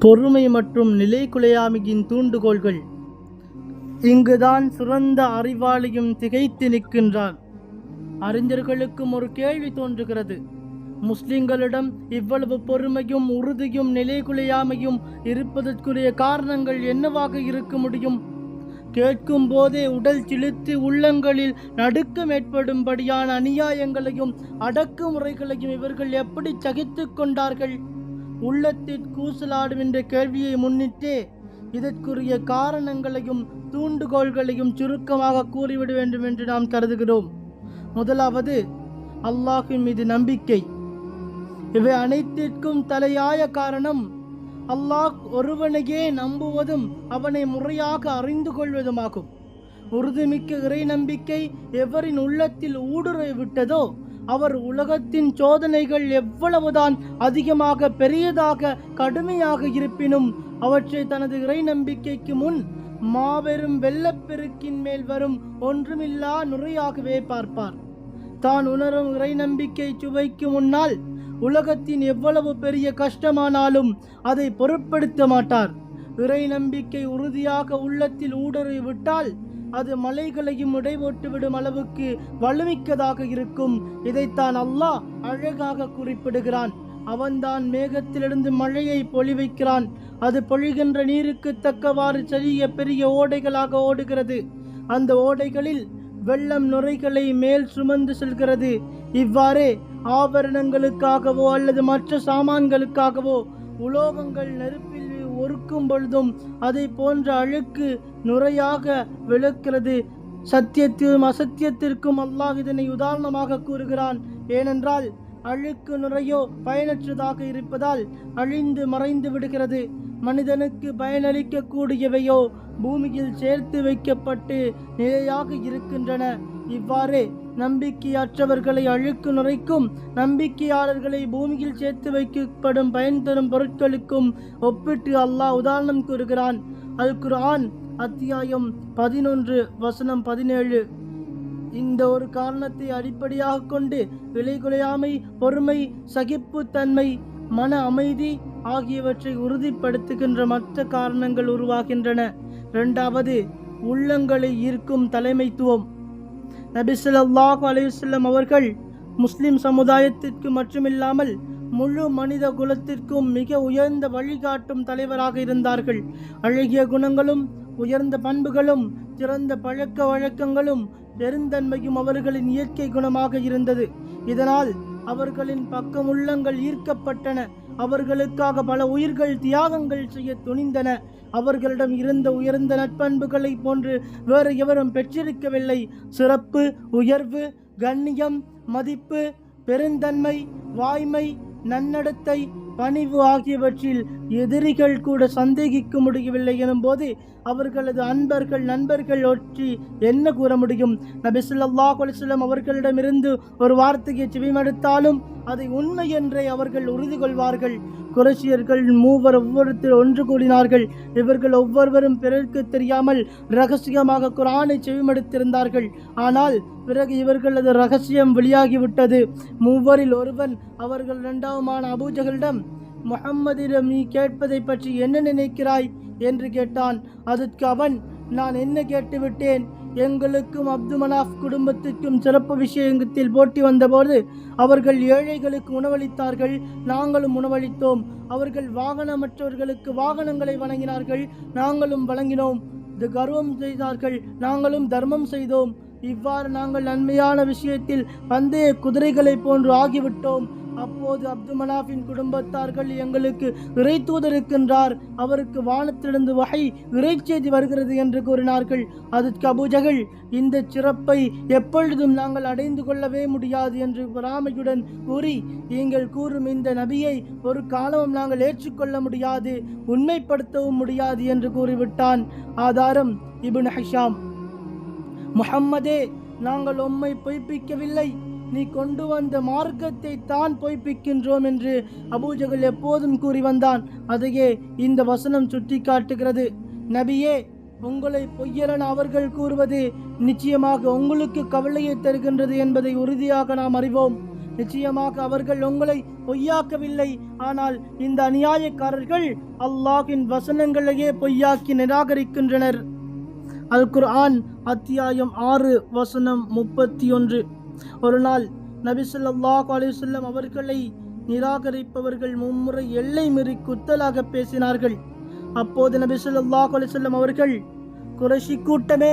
பொறுமை மற்றும் நிலைகுலையாமையின் தூண்டுகோள்கள். இங்குதான் சிறந்த அறிவாளியும் திகைத்து நிற்கின்றான். அறிஞர்களுக்கும் ஒரு கேள்வி தோன்றுகிறது. முஸ்லிம்களிடம் இவ்வளவு பொறுமையும் உறுதியும் நிலைகுலையாமையும் இருப்பதற்குரிய காரணங்கள் என்னவாக இருக்க முடியும்? கேட்கும் போதே உடல் சிலுத்து உள்ளங்களில் நடுக்கம் ஏற்படும்படியான அநியாயங்களையும் அடக்குமுறைகளையும் இவர்கள் எப்படி சகித்து கொண்டார்கள்? உள்ளத்தில் கூசலாடும் என்ற கேள்வியை முன்னிட்டே இதற்குரிய காரணங்களையும் தூண்டுகோள்களையும் சுருக்கமாக கூறிவிட வேண்டும் என்று நாம் கருதுகிறோம். முதலாவது அல்லாஹின் மீது நம்பிக்கை. இவை அனைத்திற்கும் தலையாய காரணம் அல்லாஹ் ஒருவனையே நம்புவதும் அவனை முறையாக அறிந்து கொள்வதுமாகும். உறுதிமிக்க இறை நம்பிக்கை எவரின் உள்ளத்தில் ஊடுருவி விட்டதோ அவர் உலகத்தின் சோதனைகள் எவ்வளவுதான் அதிகமாக பெரியதாக கடுமையாக இருப்பினும் அவற்றை தனது இறை நம்பிக்கைக்கு முன் மாபெரும் வெள்ளப்பெருக்கின் மேல் வரும் ஒன்றுமில்லா நுரையாகவே பார்ப்பார். தான் உணரும் இறை நம்பிக்கை சுவைக்கு முன்னால் உலகத்தின் எவ்வளவு பெரிய கஷ்டமானாலும் அதை பொருட்படுத்த மாட்டார். இறை நம்பிக்கை உறுதியாக உள்ளத்தில் ஊடுருவி விட்டால் அது மலைகளையும் இடைபோட்டுவிடும் அளவுக்கு வலுமிக்கதாக இருக்கும். இதைத்தான் அல்லாஹ் அழகாக குறிப்பிடுகிறான். அவன்தான் மேகத்திலிருந்து மழையை பொழிவைக்கிறான். அது பொழிகின்ற நீருக்கு தக்கவாறு சரிய பெரிய ஓடைகளாக ஓடுகிறது. அந்த ஓடைகளில் வெள்ளம் நுரைகளை மேல் சுமந்து செல்கிறது. இவ்வாறே ஆபரணங்களுக்காகவோ அல்லது மற்ற சாமான்களுக்காகவோ உலோகங்கள் நெருப்பு பொறுக்கும் பொழுதும் அதை போன்ற அழுக்கு நுரையாக விளக்கிறது சத்தியத்திற்கும் அசத்தியத்திற்கும் அல்லாஹ் இதனை உதாரணமாக கூறுகிறான். ஏனென்றால் அழுக்கு நுரையோ பயனற்றதாக இருப்பதால் அழிந்து மறைந்து விடுகிறது. மனிதனுக்கு பயனளிக்கக்கூடியவையோ பூமியில் சேர்த்து வைக்கப்பட்டு நிலையாக இருக்கின்றன. இவ்வாறே நம்பிக்கையற்றவர்களை அழுக்கு நுரைக்கும் நம்பிக்கையாளர்களை பூமியில் சேர்த்து வைக்கப்படும் பயன் தரும் பொருட்களுக்கும் ஒப்பிட்டு அல்லாஹ் உதாரணம் கூறுகிறான். அல் குர்ஆன் அத்தியாயம் பதினொன்று வசனம் பதினேழு. இந்த ஒரு காரணத்தை அடிப்படையாக கொண்டு விலைகுலையாமை பொறுமை சகிப்புத்தன்மை மன அமைதி ஆகியவற்றை உறுதிப்படுத்துகின்ற மற்ற காரணங்கள் உருவாகின்றன. இரண்டாவது உள்ளங்களை ஈர்க்கும் தலைமைத்துவம். நபி சொல்லாஹ் அலைஹி அவர்கள் முஸ்லிம் சமுதாயத்திற்கு மட்டுமில்லாமல் முழு மனித குலத்திற்கும் மிக உயர்ந்த வழிகாட்டும் தலைவராக இருந்தார்கள். அழகிய குணங்களும் உயர்ந்த பண்புகளும் சிறந்த பழக்க வழக்கங்களும் பெருந்தன்மையும் அவர்களின் இயற்கை குணமாக இருந்தது. இதனால் அவர்களின் பக்கம் உள்ளங்கள் ஈர்க்கப்பட்டன. அவர்களுக்காக பல உயிர்கள் தியாகங்கள் செய்ய துணிந்தன. அவர்களிடம் இருந்த உயர்ந்த நட்பண்புகளை போன்று வேறு எவரும் பெற்றிருக்கவில்லை. சிறப்பு உயர்வு கண்ணியம் மதிப்பு பெருந்தன்மை வாய்மை நன்னடத்தை பணிவு ஆகியவற்றில் எதிரிகள் கூட சந்தேகிக்க முடியவில்லை எனும்போது அவர்களது அன்பர்கள் நண்பர்கள் ஒற்றி என்ன கூற முடியும்? நபிசுல்லா ஸல்லல்லாஹு அவர்களிடமிருந்து ஒரு வார்த்தையை செவிமடுத்தாலும் அதை உண்மை என்றே அவர்கள் உறுதி கொள்வார்கள். குரசியர்கள் மூவர் ஒவ்வொருத்தர் ஒன்று கூடினார்கள். இவர்கள் ஒவ்வொருவரும் பிறருக்கு தெரியாமல் ரகசியமாக குரானை செவிமடுத்திருந்தார்கள். ஆனால் பிறகு இவர்களது ரகசியம் வெளியாகிவிட்டது. மூவரில் ஒருவன் அவர்கள் இரண்டாவமான அபூஜகளிடம் முகம்மதிடம் நீ கேட்பதை பற்றி என்ன நினைக்கிறாய்? என்று கேட்டான். அதற்கு அவன் நான் என்ன கேட்டுவிட்டேன்? எங்களுக்கும் அப்து மனாஃப் குடும்பத்திற்கும் சிறப்பு விஷயத்தில் போட்டி வந்தபோது அவர்கள் ஏழைகளுக்கு உணவளித்தார்கள் நாங்களும் உணவளித்தோம். அவர்கள் வாகனமற்றவர்களுக்கு வாகனங்களை வழங்கினார்கள் நாங்களும் வழங்கினோம். இது கர்வம் செய்தார்கள் நாங்களும் தர்மம் செய்தோம். இவ்வாறு நாங்கள் நன்மையான விஷயத்தில் பந்தய குதிரைகளைப் போன்று ஆகிவிட்டோம். அப்போது அப்துமனாஃபின் குடும்பத்தார்கள் எங்களுக்கு இறை தூதருக்கின்றார் அவருக்கு வானத்திலிருந்து வகை இறை செய்தி வருகிறது என்று கூறினார்கள். அதற்கு கபுஜகள் இந்த சிறப்பை எப்பொழுதும் நாங்கள் அடைந்து கொள்ளவே முடியாது என்று பொறாமையுடன் கூறி நீங்கள் கூறும் இந்த நபியை ஒரு காலமும் நாங்கள் ஏற்றுக்கொள்ள முடியாது உண்மைப்படுத்தவும் முடியாது என்று கூறிவிட்டான். ஆதாரம் இப்னு ஹஷாம். முஹம்மதே நாங்கள் உம்மை பொய்ப்பிக்கவில்லை. நீ கொண்டு வந்த மார்க்கத்தை தான் பொய்ப்பிக்கின்றோம் என்று அபூஜகல் எப்போதும் கூறி வந்தான். அதையே இந்த வசனம் சுட்டி காட்டுகிறது நபியே உங்களை பொய்யலன் அவர்கள் கூறுவது நிச்சயமாக உங்களுக்கு கவலையை தருகின்றது என்பதை உறுதியாக நாம் அறிவோம். நிச்சயமாக அவர்கள் உங்களை பொய்யாக்கவில்லை. ஆனால் இந்த அநியாயக்காரர்கள் அல்லாஹின் வசனங்களையே பொய்யாக்கி நிராகரிக்கின்றனர். அல் குர்ஆன் அத்தியாயம் ஆறு வசனம் முப்பத்தி ஒன்று. ஒரு நாள் நபிசுல்லாஹ் ஸல்லல்லாஹு அவர்களை நிராகரிப்பவர்கள் மும்முறை எல்லை மீறி குத்தலாக பேசினார்கள். அப்போது நபிசுல்லாஹ் ஸல்லல்லாஹு அவர்கள் குறைஷி கூட்டமே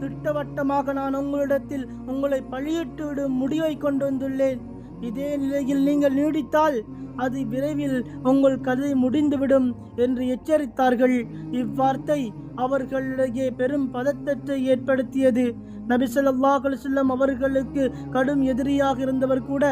திட்டவட்டமாக நான் உங்களிடத்தில் உங்களை பழியிட்டு விடும் முடிவை கொண்டு வந்துள்ளேன். இதே நிலையில் நீங்கள் நீடித்தால் அது விரைவில் உங்கள் கதை முடிந்துவிடும் என்று எச்சரித்தார்கள். இவ்வார்த்தை அவர்களிடையே பெரும் பதட்டத்தை ஏற்படுத்தியது. நபி ஸல்லல்லாஹு அவர்களுக்கு கடும் எதிரியாக இருந்தவர் கூட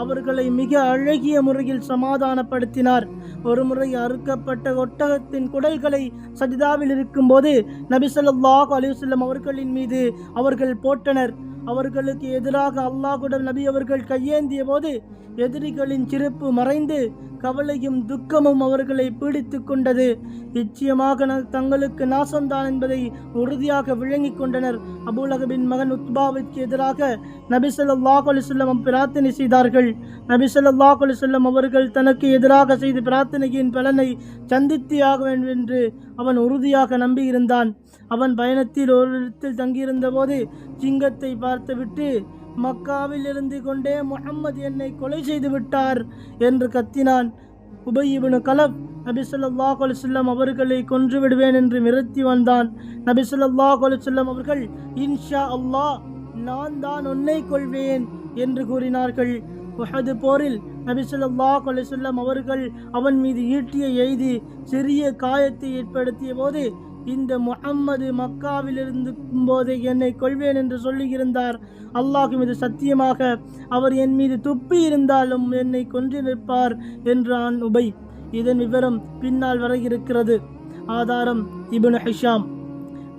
அவர்களை மிக அழகிய முறையில் சமாதானப்படுத்தினார். ஒருமுறை அறுக்கப்பட்ட ஒட்டகத்தின் குடல்களை சஜிதாவில் இருக்கும்போது நபி ஸல்லல்லாஹு அலைஹி அவர்களின் மீது அவர்கள் போட்டனர். அவர்களுக்கு எதிராக அல்லாஹுடன் நபி அவர்கள் கையேந்திய போது எதிரிகளின் சிரிப்பு மறைந்து கவலையும் துக்கமும் அவர்களை பீடித்து கொண்டது. நிச்சயமாக ந- தங்களுக்கு நாசம்தான் என்பதை உறுதியாக விளங்கிக் கொண்டனர். அபுலகபின் மகன் உத்பாவிற்கு எதிராக நபிசல்லாஹ் ஸல்லல்லாஹு பிரார்த்தனை செய்தார்கள். நபிசல்லாஹ் ஸல்லல்லாஹு அலைஹி அவர்கள் தனக்கு எதிராக செய்த பிரார்த்தனையின் பலனை சந்தித்தே ஆக வேண்டும் என்று அவன் உறுதியாக நம்பியிருந்தான். அவன் பயணத்தில் ஒரு இடத்தில் தங்கியிருந்த போது சிங்கத்தை பார்த்துவிட்டு மக்காவில் இருந்து கொண்டே முஹம்மது என்னை கொலை செய்து விட்டார் என்று கத்தினான். உபய் கலப் நபி ஸல்லல்லாஹு அவர்களை கொன்று விடுவேன் என்று மிரட்டி வந்தான். நபி ஸல்லல்லாஹு அவர்கள் இன்ஷா அல்லாஹ் நான் தான் உன்னை கொள்வேன் என்று கூறினார்கள். உஹது போரில் நபிசுல்லா ஸல்லல்லாஹு அவர்கள் அவன் மீது ஈட்டிய எய்தி சிறிய காயத்தை ஏற்படுத்திய போது இந்த முகம்மது மக்காவில் இருக்கும் போதே என்னை கொள்வேன் என்று சொல்லியிருந்தார். அல்லாஹ் மீது சத்தியமாக அவர் என் மீது துப்பி இருந்தாலும் என்னை கொன்று நிற்பார் என்றான் உபை. இதன் விவரம் பின்னால் வர இருக்கிறது. ஆதாரம் இபுன் ஹிஷாம்.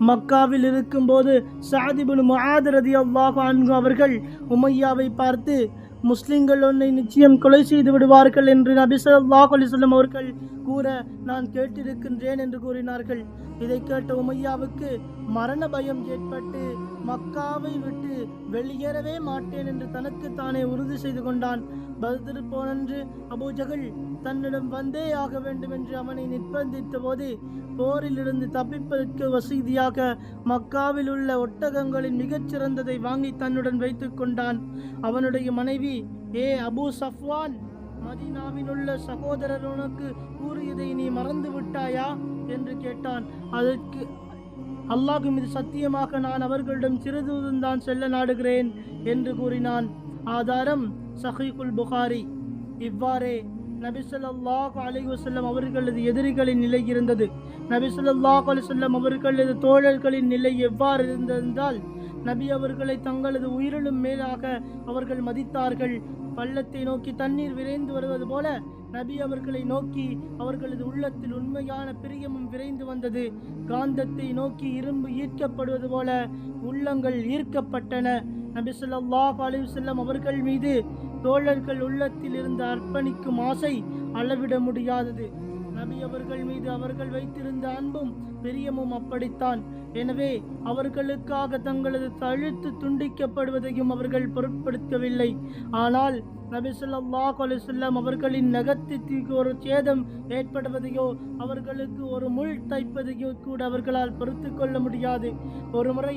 மக்காவில் இருக்கும்போது சாதிபுன் முஆத் ரதியல்லாஹு அன்ஹு அவர்கள் உமையாவை பார்த்து முஸ்லிம்கள் உன்னை நிச்சயம் கொலை செய்து விடுவார்கள் என்று நபி சொல்லாஹ் அலைஹி அவர்கள் கூற நான் கேட்டிருக்கின்றேன் என்று கூறினார்கள். இதை கேட்ட உமையாவுக்கு மரண பயம் ஏற்பட்டு மக்காவை விட்டு வெளியேறவே மாட்டேன் என்று தனக்கு தானே உறுதி செய்து கொண்டான். பதில் போனன்று அபூஜகல் தன்னிடம் வந்தே ஆக வேண்டும் என்று அவனை நிர்பந்தித்த போது போரிலிருந்து தப்பிப்பதற்கு வசதியாக மக்காவில் உள்ள ஒட்டகங்களின் மிகச்சிறந்ததை வாங்கி தன்னுடன் வைத்துக் கொண்டான். அவனுடைய மனைவி ஏ அபூ சஃப்வான் மதீனாவில் உள்ள சகோதரர் உனக்கு கூறியதை நீ மறந்து விட்டாயா என்று கேட்டான். அதற்கு அல்லாஹ் மீது சத்தியமாக நான் அவர்களிடம் சிறிதும் தான் செல்ல நாடுகிறேன் என்று கூறினான். ஆதாரம் சஹீகுல் புகாரி. இவ்வாறே நபி அலிவசல்லம் அவர்களது எதிரிகளின் நிலை இருந்தது. நபி ஸல்லல்லாஹு அவர்களது தோழர்களின் நிலை எவ்வாறு இருந்ததென்றால் நபி அவர்களை தங்களது உயிரிலும் மேலாக அவர்கள் மதித்தார்கள். பள்ளத்தை நோக்கி தண்ணீர் விரைந்து வருவது போல நபி அவர்களை நோக்கி அவர்களது உள்ளத்தில் உண்மையான பிரியமும் விரைந்து வந்தது. காந்தத்தை நோக்கி இரும்பு ஈர்க்கப்படுவது போல உள்ளங்கள் ஈர்க்கப்பட்டன. நபி ஸல்லல்லாஹு அலைஹி செல்லம் அவர்கள் மீது தோழர்கள் உள்ளத்தில் இருந்து அர்ப்பணிக்கும் ஆசை அளவிட முடியாதது. நபி அவர்கள் மீது அவர்கள் வைத்திருந்த அன்பும் பிரியமும் அப்படித்தான். எனவே அவர்களுக்காக தங்களது தழுத்து துண்டிக்கப்படுவதையும் அவர்கள் பொருட்படுத்தவில்லை. ஆனால் நபிசுல்லா ஸல்லல்லாஹு அவர்களின் நகத்திற்கு ஒரு சேதம் ஏற்படுவதையோ அவர்களுக்கு ஒரு முள் தைப்பதையோ கூட அவர்களால் பொறுத்து கொள்ள முடியாது. ஒருமுறை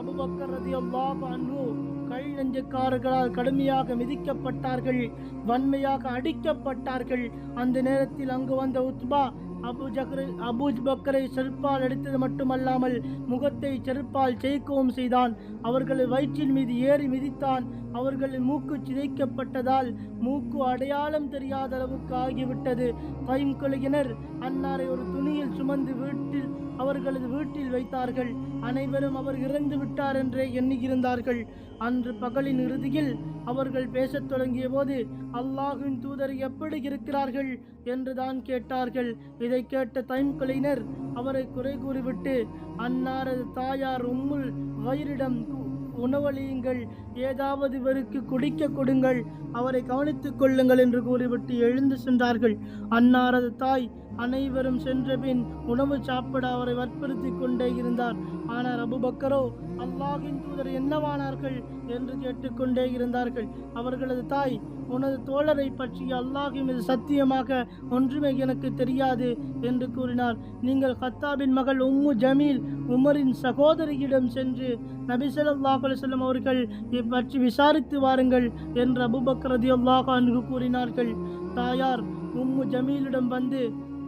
அபுபக்கர் ரதியல்லாஹு அன்ஹு கல் நெஞ்சக்காரர்களால் கடுமையாக மிதிக்கப்பட்டார்கள் வன்மையாக அடிக்கப்பட்டார்கள். அந்த நேரத்தில் அங்கு வந்த உத்பா அபு ஜக்ரு அபு பக்கரை செருப்பால் அடித்தது மட்டுமல்லாமல் முகத்தை செருப்பால் ஜெயிக்கவும் செய்தான். அவர்களை வயிற்றின் மீது ஏறி மிதித்தான். அவர்களின் மூக்கு சிதைக்கப்பட்டதால் மூக்கு அடையாளம் தெரியாத அளவுக்கு ஆகிவிட்டது. கைம்குலையினர் அன்னாரை ஒரு துணியில் சுமந்து வீட்டில் அவர்களது வீட்டில் வைத்தார்கள். அனைவரும் அவர் இறந்து விட்டார் என்றே எண்ணியிருந்தார்கள். அன்று பகலின் இறுதியில் அவர்கள் பேசத் தொடங்கிய போது அல்லாஹின் தூதர் எப்படி இருக்கிறார்கள்? என்றுதான் கேட்டார்கள். இதை கேட்ட தைம்கலைஞர் அவரை குறை கூறிவிட்டு அன்னாரது தாயார் உம்முல் வயிறிடம் உணவளியுங்கள். ஏதாவது இவருக்கு குடிக்க கொடுங்கள். அவரை கவனித்துக் கொள்ளுங்கள் என்று கூறிவிட்டு எழுந்து சென்றார்கள். அன்னாரது தாய் அனைவரும் சென்றபின் உணவு சாப்பிட அவரை வற்புறுத்தி கொண்டே இருந்தார். ஆனால் அபுபக்கரோ அல்லாஹின் தூதர் என்னவானார்கள் என்று கேட்டுக்கொண்டே இருந்தார்கள். அவர்களது தாய் உனது தோழரை பற்றி அல்லாஹின் மீது சத்தியமாக ஒன்றுமே எனக்கு தெரியாது என்று கூறினார். நீங்கள் ஹத்தாபின் மகள் உம்மு ஜமீல் உமரின் சகோதரியிடம் சென்று நபிசல்லாஹ் அலுவலம் அவர்கள் இப்பற்றி விசாரித்து வாருங்கள் என்று அபுபக்ரதி அல்லாஹ் அன்ஹு கூறினார்கள். தாயார் உம்மு ஜமீலிடம் வந்து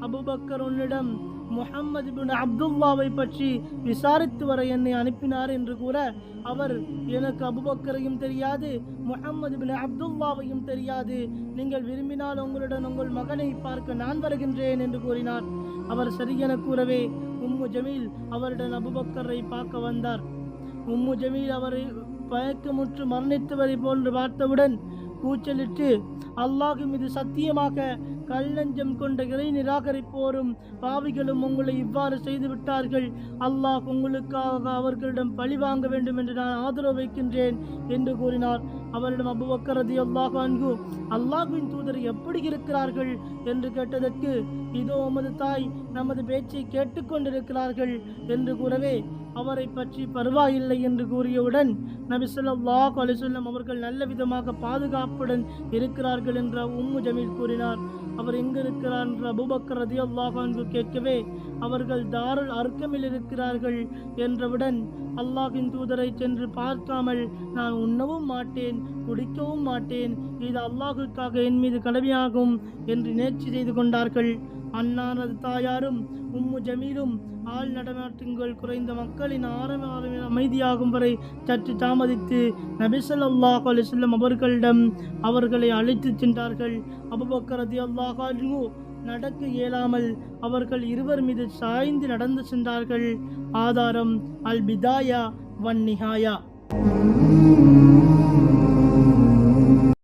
அபுபக்கர் உன்னிடம் முகமது பின் அப்துல்லாவை பற்றி விசாரித்து வர என்னை அனுப்பினார் என்று கூற அவர் எனக்கு அபுபக்கரையும் தெரியாது முகமது பின் அப்துல்லாவையும் தெரியாது. நீங்கள் விரும்பினால் உங்களுடன் உங்கள் மகனை பார்க்க நான் வருகின்றேன் என்று கூறினார். அவர் சரியென கூறவே உம்மு ஜமீல் அவருடன் அபுபக்கரை பார்க்க வந்தார். உம்மு ஜமீல் அவரை பயக்கமுற்று மரணித்தவரை போன்று பார்த்தவுடன் கூச்சலிட்டு அல்லாஹும் மீது சத்தியமாக கல்லஞ்சம் கொண்ட இறை நிராகரிப்போரும் பாவிகளும் உங்களை இவ்வாறு செய்து விட்டார்கள். அல்லாஹ் உங்களுக்காக அவர்களிடம் பழி வாங்க வேண்டும் என்று நான் ஆதரவு வைக்கின்றேன் என்று கூறினார். அவரிடம் அபுபக்கரதி அல்லாஹ் அன்கு அல்லாஹ்வின் தூதர் எப்படி இருக்கிறார்கள்? என்று கேட்டதற்கு இதோ உமது தாய் நமது பேச்சை கேட்டுக்கொண்டிருக்கிறார்கள் என்று கூறவே அவரை பற்றி பரவாயில்லை என்று கூறியவுடன் நபி ஸல்லல்லாஹு அலைஹி அவர்கள் நல்ல விதமாக பாதுகாப்புடன் இருக்கிறார்கள் என்று உம்மு ஜமீல் கூறினார். அவர் எங்கு இருக்கிறார் என்று அபுபக்கர் ரதி அன்ஹு கேட்கவே அவர்கள் தாருள் அர்க்கமில் இருக்கிறார்கள் என்றவுடன் அல்லாஹின் தூதரை சென்று பார்க்காமல் நான் உண்ணவும் மாட்டேன் குடிக்கவும் மாட்டேன் இது அல்லாஹுக்காக என் மீது கடமையாகும் என்று நேர்ச்சி செய்து கொண்டார்கள். அன்னாரது தாயாரும் உம்மு ஜமீலும் ஆள் நடமாட்டங்கள் குறைந்த மக்களின் ஆரம்ப ஆரம்ப அமைதியாகும் வரை சற்று தாமதித்து நபிசல்லாஹ் அலிசல்லம் அவர்களிடம் அவர்களை அழைத்துச் சென்றார்கள். அபுபக்கரதி அல்லாஹாஜு நடக்க இயலாமல் அவர்கள் இருவர் மீது சாய்ந்து நடந்து சென்றார்கள். ஆதாரம் அல் பிதாயா வன் நிஹாயா